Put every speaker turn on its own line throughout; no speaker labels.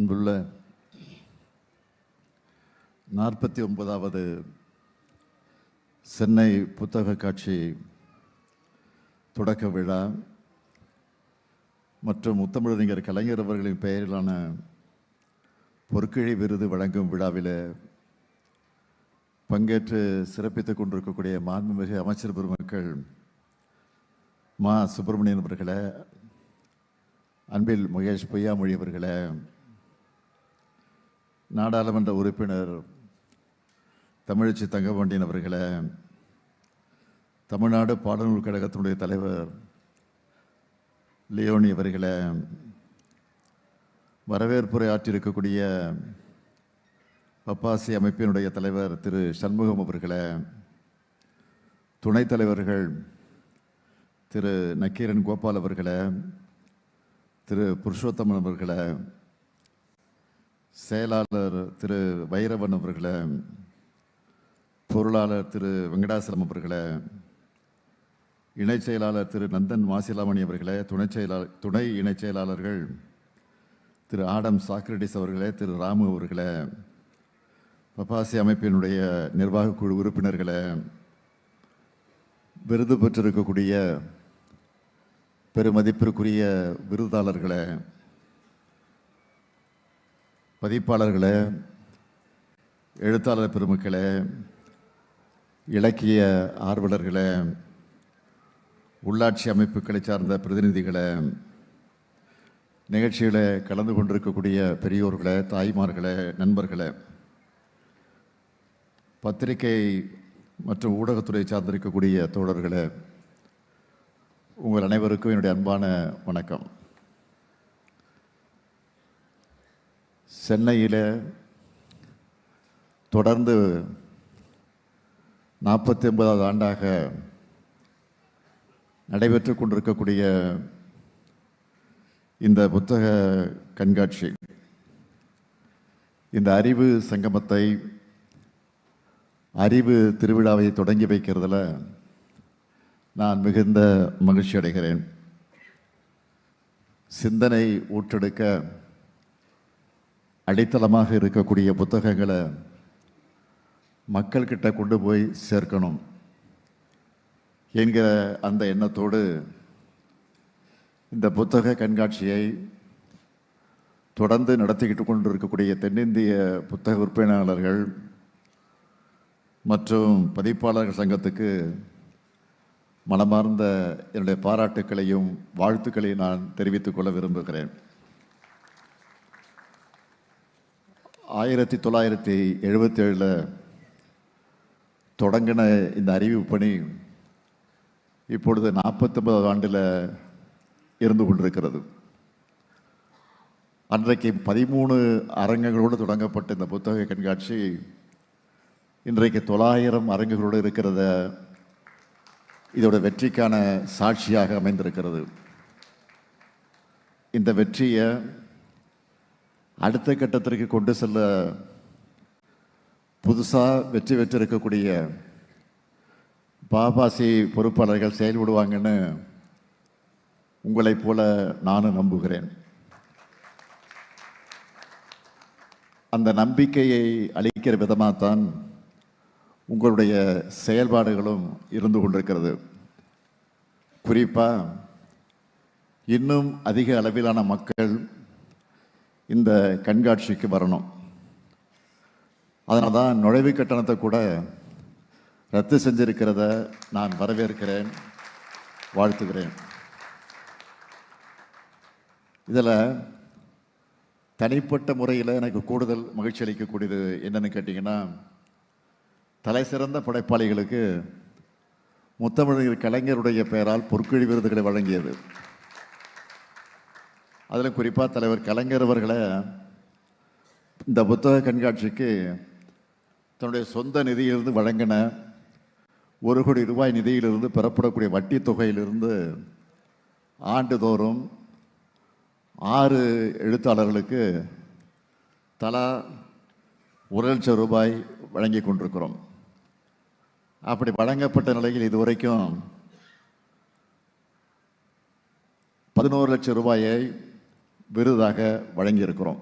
அன்புள்ள நாற்பத்தி ஒன்பதாவது சென்னை புத்தக காட்சி தொடக்க விழா மற்றும் முத்தமிழறிஞர் கலைஞர் அவர்களின் பெயரிலான பொற்கிழி விருது வழங்கும் விழாவில் பங்கேற்று சிறப்பித்துக் கொண்டிருக்கக்கூடிய மாண்புமிகு அமைச்சர் பெருமக்கள் மா சுப்பிரமணியன் அவர்களே அன்பில் மகேஷ் பொய்யாமொழி அவர்களே நாடாளுமன்ற உறுப்பினர் தமிழச்சி தங்கபாண்டியன் அவர்களை தமிழ்நாடு பாடநூல் கழகத்தினுடைய தலைவர் லியோனி அவர்களை வரவேற்புரை ஆற்றியிருக்கக்கூடிய பப்பாசி அமைப்பினுடைய தலைவர் திரு சண்முகம் அவர்களை துணைத் தலைவர்கள் திரு நக்கீரன் கோபால் அவர்களை திரு புருஷோத்தமன் அவர்களை செயலாளர் திரு வைரவன் அவர்களை பொருளாளர் திரு வெங்கடாசலம் அவர்களை இணைச் செயலாளர் திரு நந்தன் மாசிலாமணி அவர்களே துணை செயலாளர் துணை இணைச் செயலாளர்கள் திரு ஆடம் சாக்ரடிஸ் அவர்களே திரு ராமு அவர்களே பப்பாசி அமைப்பினுடைய நிர்வாக குழு உறுப்பினர்களை விருது பெற்றிருக்கக்கூடிய பெருமதிப்பிற்குரிய விருதாளர்களை பதிப்பாளர்களே எழுத்தாளர் பெருமக்களே இலக்கிய ஆர்வலர்களே உள்ளாட்சி அமைப்புகளை சார்ந்த பிரதிநிதிகளை நிகழ்ச்சிகளை கலந்து கொண்டிருக்கக்கூடிய பெரியோர்களே தாய்மார்களே நண்பர்களே பத்திரிகை மற்றும் ஊடகத்துறை சார்ந்திருக்கக்கூடிய தோழர்களே உங்கள் அனைவருக்கும் என்னுடைய அன்பான வணக்கம். சென்னையில் தொடர்ந்து நாற்பத்தி ஒன்பதாவது ஆண்டாக நடைபெற்று கொண்டிருக்கக்கூடிய இந்த புத்தக கண்காட்சி இந்த அறிவு சங்கமத்தை அறிவு திருவிழாவை தொடங்கி வைக்கிறதுல நான் மிகுந்த மகிழ்ச்சி அடைகிறேன் சிந்தனை ஊற்றெடுக்க அடித்தளமாக இருக்கக்கூடிய புத்தகங்களை மக்கள்கிட்ட கொண்டு போய் சேர்க்கணும் என்கிற அந்த எண்ணத்தோடு இந்த புத்தக கண்காட்சியை தொடர்ந்து நடத்திக்கிட்டு கொண்டு இருக்கக்கூடிய தென்னிந்திய புத்தக விற்பனையாளர்கள் மற்றும் பதிப்பாளர்கள் சங்கத்துக்கு மனமார்ந்த என்னுடைய பாராட்டுக்களையும் வாழ்த்துக்களையும் நான் தெரிவித்துக் கொள்ள விரும்புகிறேன். ஆயிரத்தி தொள்ளாயிரத்தி எழுபத்தி ஏழில் தொடங்கின இந்த அறிவிப்பு பணி இப்பொழுது நாற்பத்தொன்பதாவது ஆண்டில் இருந்து கொண்டிருக்கிறது. அன்றைக்கு பதிமூணு அரங்கங்களோடு தொடங்கப்பட்ட இந்த புத்தக கண்காட்சி இன்றைக்கு தொள்ளாயிரம் அரங்குகளோடு இருக்கிறத இதோட வெற்றிக்கான சாட்சியாக அமைந்திருக்கிறது. இந்த வெற்றியை அடுத்த கட்டத்திற்கு கொண்டு செல்ல புதுசாக வெற்றி பெற்றிருக்கக்கூடிய பாபாசி பொறுப்பாளர்கள் செயல்படுவாங்கன்னு உங்களைப் போல நானும் நம்புகிறேன். அந்த நம்பிக்கையை அளிக்கிற விதமாகத்தான் உங்களுடைய செயல்பாடுகளும் இருந்து கொண்டிருக்கிறது. குறிப்பாக இன்னும் அதிக அளவிலான மக்கள் இந்த கண்காட்சிக்கு வரணும். அதனால் தான் நுழைவு கட்டணத்தை கூட ரத்து செஞ்சிருக்கிறத நான் வரவேற்கிறேன் வாழ்த்துகிறேன். இதில் தனிப்பட்ட முறையில் எனக்கு கூடுதல் மகிழ்ச்சி அளிக்கக்கூடியது என்னன்னு கேட்டிங்கன்னா தலை சிறந்த படைப்பாளிகளுக்கு முத்தமிழர் கலைஞருடைய பெயரால் பொற்கொழி விருதுகளை வழங்கியது. அதில் குறிப்பாக தலைவர் கலைஞர் அவர்களை இந்த புத்தக கண்காட்சிக்கு தன்னுடைய சொந்த நிதியிலிருந்து வழங்கின ஒரு கோடி ரூபாய் நிதியிலிருந்து பெறப்படக்கூடிய வட்டி தொகையிலிருந்து ஆண்டுதோறும் ஆறு எழுத்தாளர்களுக்கு தலா ஒரு லட்சம் ரூபாய் வழங்கி கொண்டிருக்கிறோம். அப்படி வழங்கப்பட்ட நிலையில் இதுவரைக்கும் பதினோரு லட்சம் ரூபாயை விருதாக வழங்கியிருக்கிறோம்.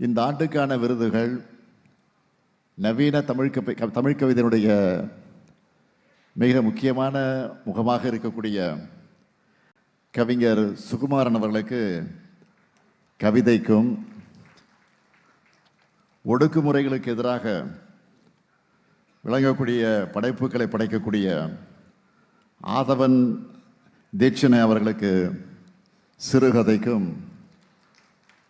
இந்த ஆண்டுக்கான விருதுகள் நவீன தமிழ் கவி தமிழ் கவிதையினுடைய மிக முக்கியமான முகமாக இருக்கக்கூடிய கவிஞர் சுகுமாரன் அவர்களுக்கு கவிதைக்கும் ஒடுக்குமுறைகளுக்கு எதிராக விளங்கக்கூடிய படைப்புகளை படைக்கக்கூடிய ஆதவன் தீட்சணை அவர்களுக்கு சிறுகதைக்கும்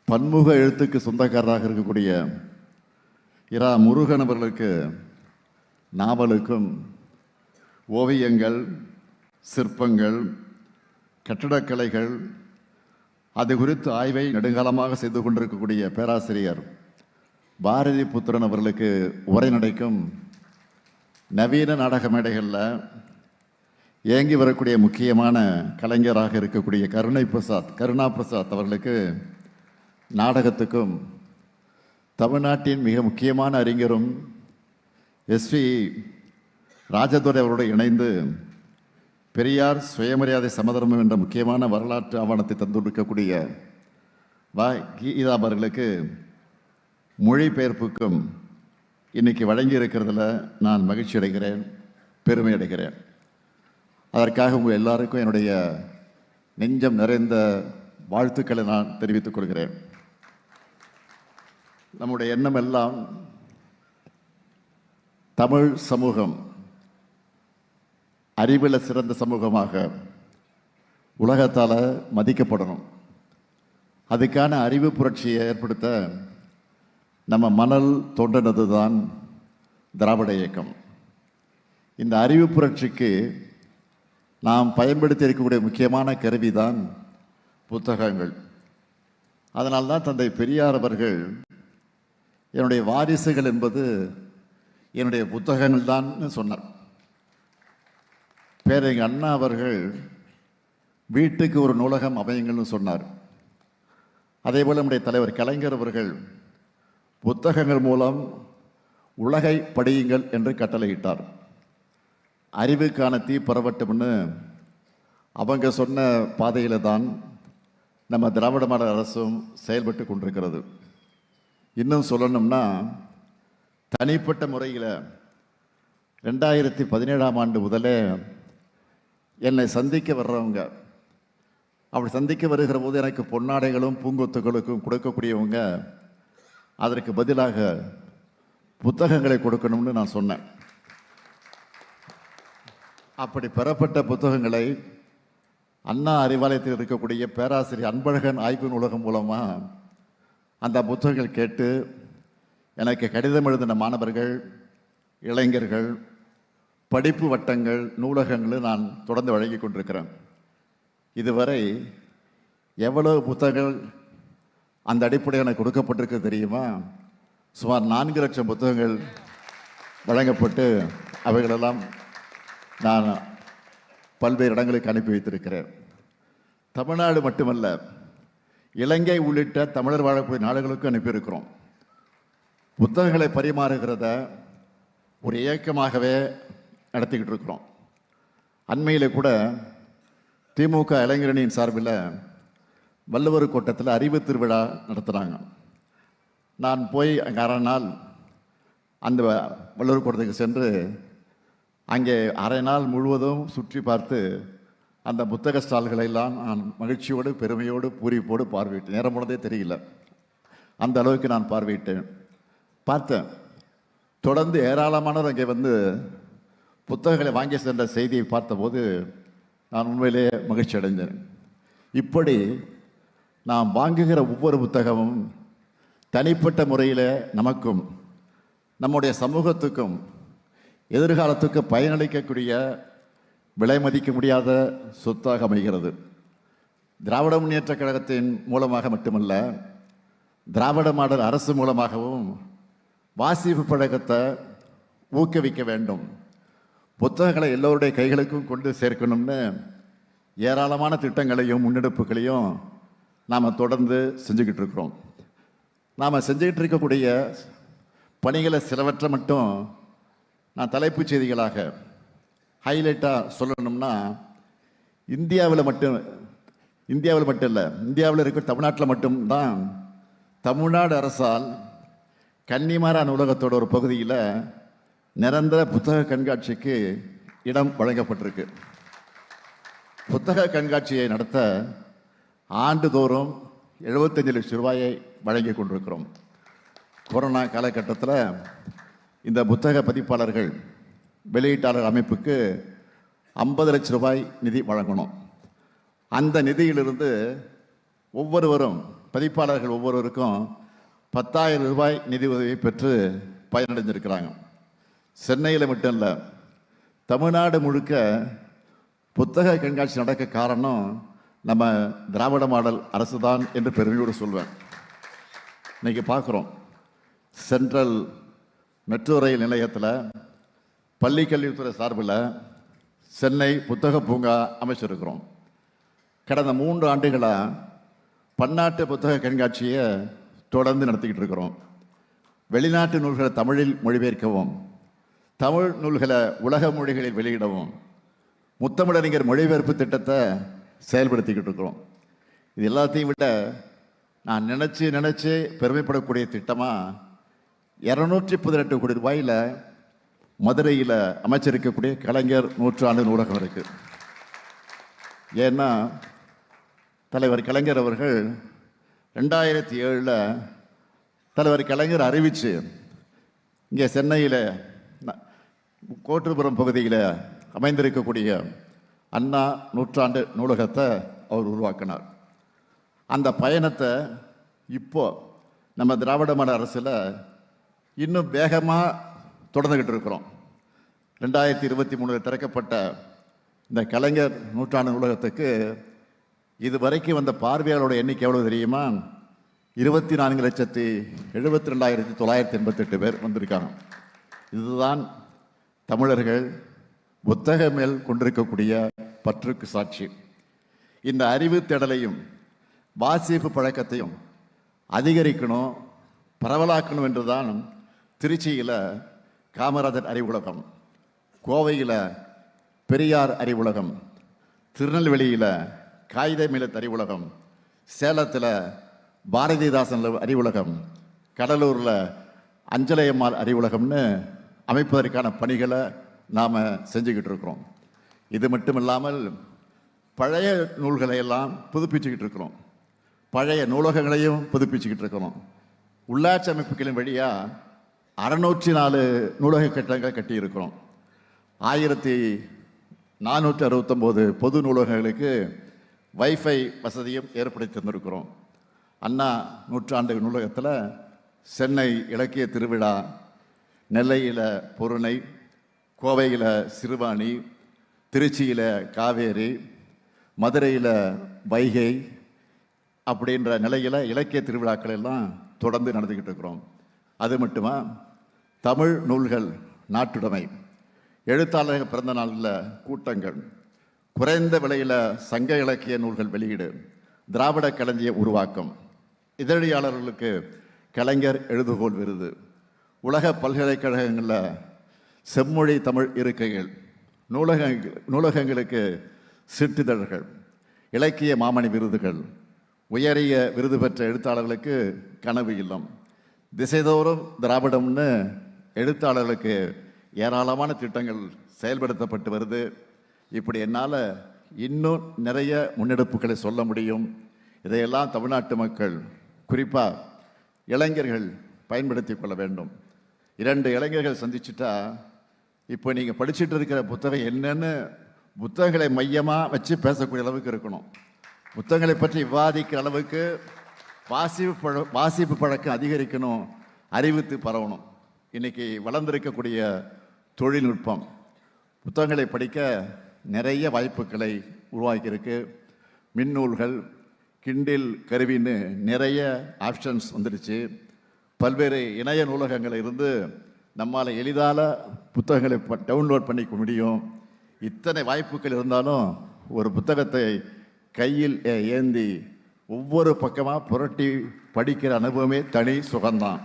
பன்முக எழுத்துக்கு சொந்தக்காரராக இருக்கக்கூடிய இரா முருகன் அவர்களுக்கு நாவலுக்கும் ஓவியங்கள் சிற்பங்கள் கட்டடக்கலைகள் அது குறித்து ஆய்வை நெடுங்காலமாக செய்து கொண்டிருக்கக்கூடிய பேராசிரியர் பாரதி புத்திரன் அவர்களுக்கு உரை நடைக்கும் நவீன நாடக மேடைகளில் இயங்கி வரக்கூடிய முக்கியமான கலைஞராக இருக்கக்கூடிய கருணை பிரசாத் கருணா பிரசாத் அவர்களுக்கு நாடகத்துக்கும் தமிழ்நாட்டின் மிக முக்கியமான அறிஞரும் எஸ்வி ராஜதுரை அவரோடு இணைந்து பெரியார் சுயமரியாதை சமதர்மம் என்ற முக்கியமான வரலாற்று ஆவணத்தை தந்துருக்கக்கூடிய வா கீதா அவர்களுக்கு மொழிபெயர்ப்புக்கும் இன்னைக்கு வழங்கி இருக்கிறதுல நான் மகிழ்ச்சி அடைகிறேன் பெருமை அடைகிறேன் அதற்காக உங்கள் எல்லாருக்கும் என்னுடைய நெஞ்சம் நிறைந்த வாழ்த்துக்களை நான் தெரிவித்துக் கொள்கிறேன். நம்முடைய எண்ணம் எல்லாம் தமிழ் சமூகம் அறிவில் சிறந்த சமூகமாக உலகத்தால் மதிக்கப்படணும். அதுக்கான அறிவு புரட்சியை ஏற்படுத்த நம்ம மணல் தோன்றினது தான் திராவிட இயக்கம். இந்த அறிவு புரட்சிக்கு நாம் பயன்படுத்தி இருக்கக்கூடிய முக்கியமான கருவி தான் புத்தகங்கள். அதனால்தான் தந்தை பெரியார் அவர்கள் என்னுடைய வாரிசுகள் என்பது என்னுடைய புத்தகங்கள் தான் சொன்னார். எங்கள் அண்ணா அவர்கள் வீட்டுக்கு ஒரு நூலகம் அமையுங்கள்னு சொன்னார். அதே போல் நம்முடைய தலைவர் கலைஞர் அவர்கள் புத்தகங்கள் மூலம் உலகை படியுங்கள் என்று கட்டளையிட்டார். அறிவுக்கான தீ புறப்பட்டும்னு அவங்க சொன்ன பாதையில் தான் நம்ம திராவிட மாடல் அரசும் செயல்பட்டு கொண்டிருக்கிறது. இன்னும் சொல்லணும்னா தனிப்பட்ட முறையில் ரெண்டாயிரத்தி பதினேழாம் ஆண்டு முதலே என்னை சந்திக்க வர்றவங்க அப்படி சந்திக்க வருகிற போது எனக்கு பொன்னாடைகளும் பூங்கொத்துகளுக்கும் கொடுக்கக்கூடியவங்க அதற்கு பதிலாக புத்தகங்களை கொடுக்கணும்னு நான் சொன்னேன். அப்படி பெறப்பட்ட புத்தகங்களை அண்ணா அறிவாலயத்தில் இருக்கக்கூடிய பேராசிரியர் அன்பழகன் ஆய்வு நூலகம் மூலமாக அந்த புத்தகங்கள் கேட்டு எனக்கு கடிதம் எழுதின மாணவர்கள் இளைஞர்கள் படிப்பு வட்டங்கள் நூலகங்கள் நான் தொடர்ந்து வழங்கி கொண்டிருக்கிறேன். இதுவரை எவ்வளவு புத்தகங்கள் அந்த அடிப்படையில் எனக்கு கொடுக்கப்பட்டிருக்கு தெரியுமா? சுமார் நான்கு லட்சம் புத்தகங்கள் வழங்கப்பட்டு அவைகளெல்லாம் நான் பல்வேறு இடங்களுக்கு அனுப்பி வைத்திருக்கிறேன். தமிழ்நாடு மட்டுமல்ல இலங்கை உள்ளிட்ட தமிழர் வாழக்கூடிய நாடுகளுக்கும் அனுப்பியிருக்கிறோம். புத்தகங்களை பரிமாறுகிறத ஒரு இயக்கமாகவே நடத்திக்கிட்டு இருக்கிறோம். அண்மையில் கூட திமுக இளைஞரணியின் சார்பில் வள்ளுவர் கோட்டத்தில் அறிவு திருவிழா நடத்துகிறாங்க நான் போய் அங்கே அரை நாள் அந்த வள்ளுவர் கோட்டத்துக்கு சென்று அங்கே அரை நாள் முழுவதும் சுற்றி பார்த்து அந்த புத்தக ஸ்டால்களெல்லாம் நான் மகிழ்ச்சியோடு பெருமையோடு பூரிப்போடு பார்வையிட்டேன். நேரம் போனதே தெரியல. அந்த அளவுக்கு நான் பார்வையிட்டேன். பார்த்தேன். தொடர்ந்து ஏராளமானவர் அங்கே வந்து புத்தகங்களை வாங்கி சென்ற செய்தியை பார்த்தபோது நான் உண்மையிலேயே மகிழ்ச்சி அடைந்தேன். இப்படி நாம் வாங்குகிற ஒவ்வொரு புத்தகமும் தனிப்பட்ட முறையில் நமக்கும் நம்முடைய சமூகத்துக்கும் எதிர்காலத்துக்கு பயனளிக்கக்கூடிய விலை மதிக்க முடியாத சொத்தாக அமைகிறது. திராவிட முன்னேற்ற கழகத்தின் மூலமாக மட்டுமல்ல திராவிட மாடல் அரசு மூலமாகவும் வாசிப்பு பழக்கத்தை ஊக்குவிக்க வேண்டும். புத்தகங்களை எல்லோருடைய கைகளுக்கும் கொண்டு சேர்க்கணும்னு ஏராளமான திட்டங்களையும் முன்னெடுப்புகளையும் நாம் தொடர்ந்து செஞ்சுக்கிட்டு இருக்கிறோம். நாம் செஞ்சுக்கிட்டு இருக்கக்கூடிய பணிகளை சிலவற்றை மட்டும் நான் தலைப்புச் செய்திகளாக ஹைலைட்டாக சொல்லணும்னா இந்தியாவில் மட்டும் இந்தியாவில் மட்டும் இல்லை இந்தியாவில் இருக்கிற தமிழ்நாட்டில் மட்டும்தான் தமிழ்நாடு அரசால் கன்னிமாரா நூலகத்தோட ஒரு பகுதியில் நிரந்தர புத்தக கண்காட்சிக்கு இடம் வழங்கப்பட்டிருக்கு. புத்தக கண்காட்சியை நடத்த ஆண்டுதோறும் 75 லட்சம் ரூபாயை வழங்கி கொண்டிருக்கிறோம். கொரோனா காலகட்டத்தில் இந்த புத்தக பதிப்பாளர்கள் வெளியீட்டாளர் அமைப்புக்கு ஐம்பது லட்சம் ரூபாய் நிதி வழங்கணும். அந்த நிதியிலிருந்து ஒவ்வொருவரும் பதிப்பாளர்கள் ஒவ்வொருவருக்கும் பத்தாயிரம் ரூபாய் நிதி உதவியை பெற்று பயனடைஞ்சிருக்கிறாங்க. சென்னையில் மட்டும் இல்லை தமிழ்நாடு முழுக்க புத்தக கண்காட்சி நடக்க காரணம் நம்ம திராவிட மாடல் அரசு தான் என்று பெருமையோடு சொல்வேன். இன்னைக்கு பார்க்குறோம் சென்ட்ரல் மெட்ரோ ரயில் நிலையத்தில் பள்ளி கல்வித்துறை சார்பில் சென்னை புத்தக பூங்கா அமைச்சிருக்கிறோம். கடந்த மூன்று ஆண்டுகளாக பன்னாட்டு புத்தக கண்காட்சியை தொடர்ந்து நடத்திக்கிட்டு இருக்கிறோம். வெளிநாட்டு நூல்களை தமிழில் மொழிபெயர்க்கவும் தமிழ் நூல்களை உலக மொழிகளில் வெளியிடவும் முத்தமிழறிஞர் மொழிபெயர்ப்பு திட்டத்தை செயல்படுத்திக்கிட்டு இருக்கிறோம். இது எல்லாத்தையும் விட நான் நினச்சி நினச்சி பெருமைப்படக்கூடிய திட்டமாக இரநூற்றி பதினெட்டு கோடி ரூபாயில் மதுரையில் அமைச்சிருக்கக்கூடிய கலைஞர் நூற்றாண்டு நூலகம் இருக்குது ஏன்னா தலைவர் கலைஞர் அவர்கள் ரெண்டாயிரத்தி ஏழில் தலைவர் கலைஞர் அறிவிச்சு இங்கே சென்னையில் ந- பகுதியில் அமைந்திருக்கக்கூடிய அண்ணா நூற்றாண்டு நூலகத்தை அவர் உருவாக்கினார். அந்த பயணத்தை இப்போ நம்ம திராவிட மாடல் அரசில் இன்னும் வேகமாக தொடர்ந்துக்கிட்டு இருக்கிறோம். ரெண்டாயிரத்தி இருபத்தி மூணில் திறக்கப்பட்ட இந்த கலைஞர் நூற்றாண்டு நூலகத்துக்கு இது வரைக்கும் வந்த பார்வையாளரோட எண்ணிக்கை எவ்வளவு தெரியுமா? இருபத்தி நான்கு லட்சத்தி எழுபத்தி ரெண்டாயிரத்தி தொள்ளாயிரத்தி எண்பத்தெட்டு பேர் வந்திருக்காங்க. இதுதான் தமிழர்கள் புத்தக மேல் கொண்டிருக்கக்கூடிய பற்றுக்கு சாட்சி. இந்த அறிவு தேடலையும் வாசிப்பு பழக்கத்தையும் அதிகரிக்கணும் பரவலாக்கணும் என்றுதான் திருச்சியில் காமராஜர் அறிவுலகம் கோவையில் பெரியார் அறிவுலகம் திருநெல்வேலியில் காகித மில்லத் அறிவுலகம் சேலத்தில் பாரதிதாசன் அறிவுலகம் கடலூரில் அஞ்சலையம்மாள் அறிவுலகம்னு அமைப்பதற்கான பணிகளை நாம் செஞ்சுக்கிட்டு இருக்கிறோம். இது மட்டும் இல்லாமல் பழைய நூல்களை எல்லாம் புதுப்பிச்சுக்கிட்டு இருக்கிறோம். பழைய நூலகங்களையும் புதுப்பிச்சுக்கிட்டு இருக்கிறோம். உள்ளாட்சி அமைப்புகளின் வழியாக அறுநூற்றி நாலு நூலக கட்டங்கள் கட்டியிருக்கிறோம். ஆயிரத்தி நானூற்றி அறுபத்தொம்போது பொது நூலகங்களுக்கு வைஃபை வசதியும் ஏற்படுத்தி தந்திருக்கிறோம். அண்ணா நூற்றாண்டு நூலகத்தில் சென்னை இலக்கிய திருவிழா நெல்லையில் பொருணை கோவையில் சிறுவாணி திருச்சியில் காவேரி மதுரையில் வைகை அப்படின்ற நிலையில் இலக்கிய திருவிழாக்கள் எல்லாம் தொடர்ந்து நடந்துக்கிட்டு இருக்கிறோம். அது மட்டுமா? தமிழ் நூல்கள் நாட்டுடைமை. எழுத்தாளர்கள் பிறந்த நாளில் கூட்டங்கள். குறைந்த விலையில் சங்க இலக்கிய நூல்கள் வெளியீடு. திராவிட களஞ்சிய உருவாக்கம். இதழியாளர்களுக்கு கலைஞர் எழுதுகோல் விருது. உலக பல்கலைக்கழகங்களில் செம்மொழி தமிழ் இருக்கைகள். நூலகங்கள் நூலகங்களுக்கு சிற்றிதழ்கள். இலக்கிய மாமணி விருதுகள். உயரிய விருது பெற்ற எழுத்தாளர்களுக்கு கனவு இல்லம். திசைதோறும் திராவிடம்னு எழுத்தாளர்களுக்கு ஏராளமான திட்டங்கள் செயல்படுத்தப்பட்டு வருது. இப்படி என்னால் இன்னும் நிறைய முன்னெடுப்புகளை சொல்ல முடியும். இதையெல்லாம் தமிழ்நாட்டு மக்கள் குறிப்பாக இளைஞர்கள் பயன்படுத்தி கொள்ள வேண்டும். இரண்டு இளைஞர்கள் சந்திச்சுட்டா இப்போ நீங்கள் படிச்சுட்டு இருக்கிற புத்தகம் என்னன்னு புத்தகங்களை மையமாக வச்சு பேசக்கூடிய அளவுக்கு இருக்கணும். புத்தகங்களை பற்றி விவாதிக்கிற அளவுக்கு வாசிப்பு பழ வாசிப்பு பழக்கம் அதிகரிக்கணும் அறிவித்து பரவணும். இன்னைக்கு வளர்ந்திருக்கக்கூடிய தொழில்நுட்பம் புத்தகங்களை படிக்க நிறைய வாய்ப்புகளை உருவாக்கியிருக்கு. மின்னூல்கள் கிண்டில் கருவின்னு நிறைய ஆப்ஷன்ஸ் வந்துடுச்சு. பல்வேறு இணைய நூலகங்கள் இருந்து நம்மால் எளிதால் புத்தகங்களை டவுன்லோட் பண்ணிக்க முடியும். இத்தனை வாய்ப்புகள் இருந்தாலும் ஒரு புத்தகத்தை கையில் ஏந்தி ஒவ்வொரு பக்கமாக புரட்டி படிக்கிற அனுபவமே தனி சுகம்தான்.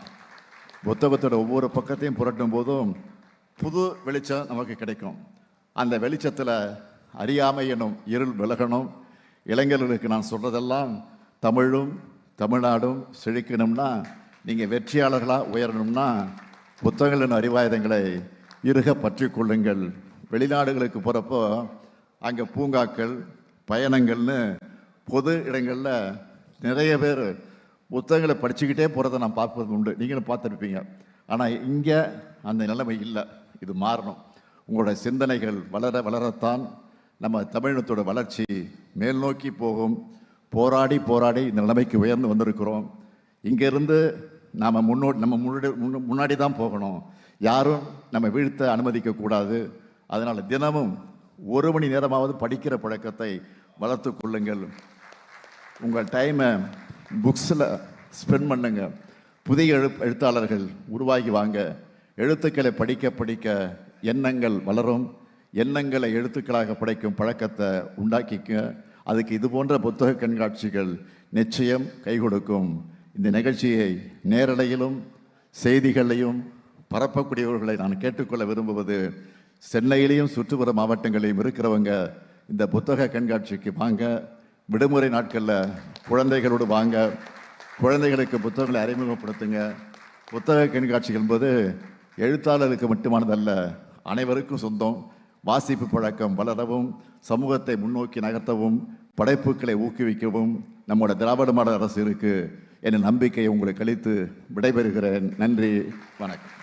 புத்தகத்தோட ஒவ்வொரு பக்கத்தையும் புரட்டும் போதும் புது வெளிச்சம் நமக்கு கிடைக்கும். அந்த வெளிச்சத்தில் அறியாமை எனும் இருள் விலகணும். இளைஞர்களுக்கு நான் சொல்கிறதெல்லாம் தமிழும் தமிழ்நாடும் செழிக்கணும்னா நீங்கள் வெற்றியாளர்களாக உயரணும்னா புத்தகங்களின் அறிவாயுதங்களை இருக பற்றி கொள்ளுங்கள். வெளிநாடுகளுக்கு போகிறப்போ அங்கே பூங்காக்கள் பயணங்கள்னு பொது இடங்களில் நிறைய பேர் புத்தகங்களை படிச்சுக்கிட்டே போகிறத நான் பார்ப்பது உண்டு. நீங்களும் பார்த்துருப்பீங்க. ஆனால் இங்கே அந்த நிலைமை இல்லை. இது மாறணும். உங்களோட சிந்தனைகள் வளர வளரத்தான் நம்ம தமிழினத்தோட வளர்ச்சி மேல் நோக்கி போகும். போராடி போராடி இந்த நிலைமைக்கு உயர்ந்து வந்திருக்கிறோம். இங்கேருந்து நாம் முன்னோடி நம்ம முன்னாடி முன் முன்னாடி தான் போகணும். யாரும் நம்ம வீழ்த்த அனுமதிக்கக்கூடாது அதனால் தினமும் ஒரு மணி நேரமாவது படிக்கிற பழக்கத்தை வளர்த்து கொள்ளுங்கள். உங்கள் டைமை புக்ஸில் ஸ்பெண்ட் பண்ணுங்க. புதிய எழு எழுத்தாளர்கள் உருவாகி வாங்க. எழுத்துக்களை படிக்க படிக்க எண்ணங்கள் வளரும். எண்ணங்களை எழுத்துக்களாக படைக்கும் பழக்கத்தை உண்டாக்கிக்க. அதுக்கு இது போன்ற புத்தக கண்காட்சிகள் நிச்சயம் கை கொடுக்கும். இந்த நிகழ்ச்சியை நேரலையிலும் செய்திகளையும் பரப்பக்கூடியவர்களை நான் கேட்டுக்கொள்ள விரும்புவது சென்னையிலையும் சுற்றுப்புற மாவட்டங்களையும் இருக்கிறவங்க இந்த புத்தக கண்காட்சிக்கு வாங்க. விடுமுறை நாட்களில் குழந்தைகளோடு வாங்க குழந்தைகளுக்கு புத்தகங்களை அறிமுகப்படுத்துங்க. புத்தக கண்காட்சிகள் போது எழுத்தாளருக்கு மட்டுமானதல்ல அனைவருக்கும் சொந்தம். வாசிப்பு பழக்கம் வளரவும் சமூகத்தை முன்னோக்கி நகர்த்தவும் படைப்புகளை ஊக்குவிக்கவும் நம்மோட திராவிட மாடல் அரசு இருக்கு என்ற நம்பிக்கையை உங்களுக்கு அளித்து விடைபெறுகிறேன். நன்றி வணக்கம்.